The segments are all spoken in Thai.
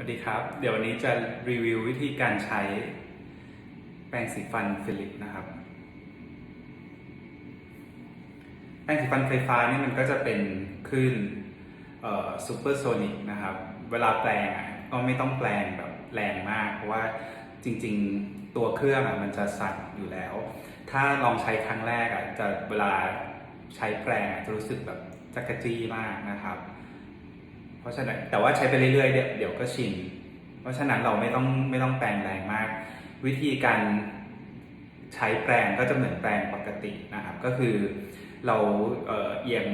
สวัสดีครับ เดี๋ยววันนี้จะรีวิววิธีการใช้แปรงสีฟันฟิลิปนะครับ แปรงสีฟันไฟฟ้านี่มันก็จะเป็นคลื่นซูเปอร์โซนิกนะครับ เวลาแปรงก็ไม่ต้องแปรงแบบแรงมาก เพราะว่าจริงๆตัวเครื่องมันจะสั่นอยู่แล้ว ถ้าลองใช้ครั้งแรกอะจะเวลาใช้แปรงจะรู้สึกแบบจักรจี้มากนะครับ ราะฉะนั้นแต่ว่าใช้ไปเรื่อยๆเดี๋ยวเดี๋ยวก็ชิน เพราะฉะนั้นเราไม่ต้องไม่ต้องแปรงแรงมาก วิธีการใช้แปรงก็จะเหมือนแปรงปกตินะครับ ก็คือเราเอียง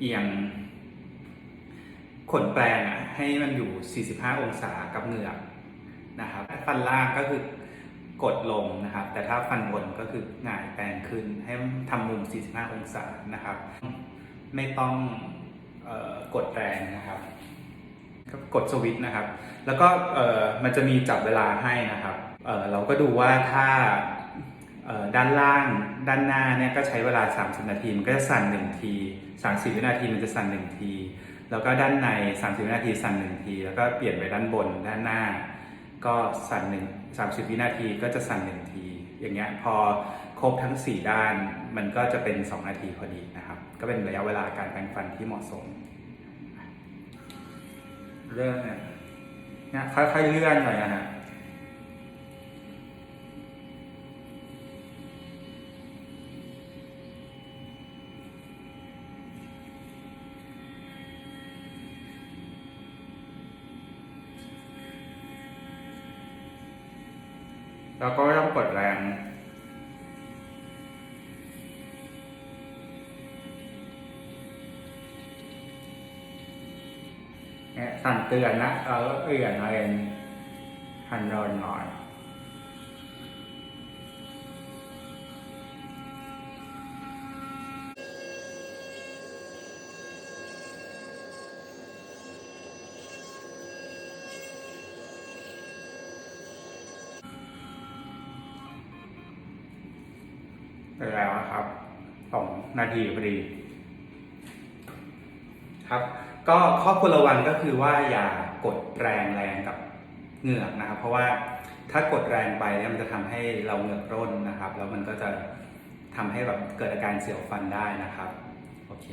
เอียงขนแปรงอะให้มันอยู่ 45 องศากับเหงือกนะครับฟันล่างก็คือกดลงนะครับ แต่ถ้าฟันบนก็คือหงายแปรงขึ้นให้ทำมุม 45 องศานะครับ ไม่ต้องออกดแรงนะครับ กดสวิตช์นะครับ แล้วก็มันจะมีจับเวลาให้นะครับเเราก็ดูว่าถ้าด้านล่างด้านหน้าเนี่ยก็ใช้เวลา 30 นาที มันก็จะสั่น1ที30 วินาทีมันจะสั่น1ที แล้วก็ด้านใน 30 วินาทีสั่น1ที แล้วก็เปลี่ยนไปด้านบนด้านหน้า ก็สั่นหนึ่ง30 วินาทีก็จะสั่น1ที อย่างเงี้ยพอครบทั้ง 4 ด้านมันก็จะเป็น 2 นาทีพอดีนะครับ ก็เป็นระยะเวลาการแปรงฟันที่เหมาะสม เรื่องเนี่ยเนี่ยค่อยๆเลื่อนหน่อยนะฮะแล้วก็ไม่ต้องกดแรง เนี่ยสั่นเตือนนะเราก็เปลี่ยนเอาเองหันโดนหน่อยไปแล้วนะครับสองนาทีพอดี ครับ ก็ข้อควรระวังก็คือว่าอย่ากดแรงแรงกับเหงือกนะครับ เพราะว่าถ้ากดแรงไปเนี่ยมันจะทำให้เราเหงือกร่นนะครับ แล้วมันก็จะทำให้แบบเกิดอาการเสียวฟันได้นะครับ โอเค